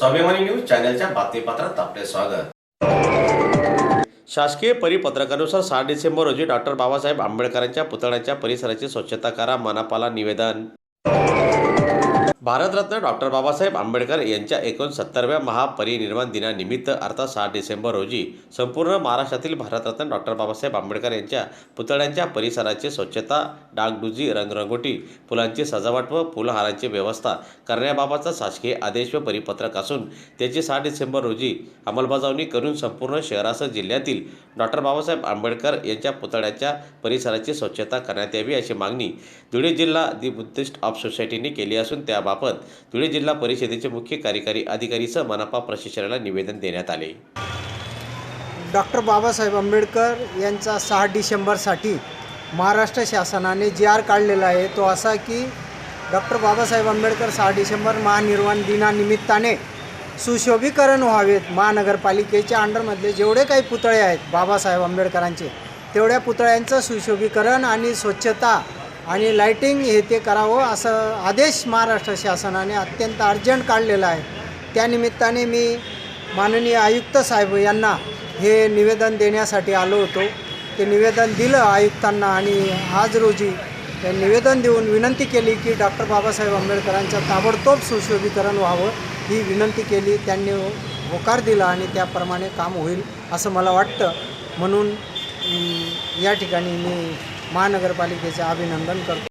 स्वाभिमानी न्यूज चॅनलच्या बातमीपत्रात आपले स्वागत. शासकीय परिपत्रकानुसार सहा डिसेंबर रोजी डॉक्टर बाबासाहेब आंबेडकरांच्या पुतळ्याच्या परिसराची स्वच्छता करा मनापाला निवेदन. भारतरत्न डॉक्टर बाबासाहेब आंबेडकर यांच्या एकोणसत्तरव्या महापरिनिर्वाण दिनानिमित्त अर्थात सहा डिसेंबर रोजी संपूर्ण महाराष्ट्रातील भारतरत्न डॉक्टर बाबासाहेब आंबेडकर यांच्या पुतळ्यांच्या परिसराची स्वच्छता डागडुजी रंगरंगोटी फुलांची सजावट व फुलहारांची व्यवस्था करण्याबाबतचा शासकीय आदेश व परिपत्रक असून त्याची सहा डिसेंबर रोजी अंमलबजावणी करून संपूर्ण शहरासह जिल्ह्यातील डॉक्टर बाबासाहेब आंबेडकर यांच्या पुतळ्याच्या परिसराची स्वच्छता करण्यात यावी अशी मागणी धुळे जिल्हा दि बुद्धिस्ट ऑफ सोसायटीने केली असून त्या त्याबाबत धुळे जिल्हा परिषदेचे मुख्य कार्यकारी अधिकारीसह मनपा प्रशासनाला निवेदन देण्यात आले. डॉक्टर बाबासाहेब आंबेडकर यांचा सहा डिसेंबरसाठी महाराष्ट्र शासनाने जी आर काढलेला आहे तो असा की डॉक्टर बाबासाहेब आंबेडकर सहा डिसेंबर महानिर्वाण दिनानिमित्ताने सुशोभीकरण व्हावेत. महानगरपालिकेच्या अंडरमधले जेवढे काही पुतळे आहेत बाबासाहेब आंबेडकरांचे तेवढ्या पुतळ्यांचं सुशोभीकरण आणि स्वच्छता आणि लाईटिंग हे ते करावं असं आदेश महाराष्ट्र शासनाने अत्यंत अर्जंट काढलेला आहे. त्यानिमित्ताने मी माननीय आयुक्त साहेब यांना हे निवेदन देण्यासाठी आलो होतो. ते निवेदन दिलं आयुक्तांना आणि आज रोजी निवेदन देऊन विनंती केली की डॉक्टर बाबासाहेब आंबेडकरांचं ताबडतोब सुशोभीकरण व्हावं. ही विनंती केली त्यांनी होकार दिला आणि त्याप्रमाणे काम होईल असं मला वाटतं. म्हणून या ठिकाणी मी महानगरपालिकेचे अभिनंदन करतो.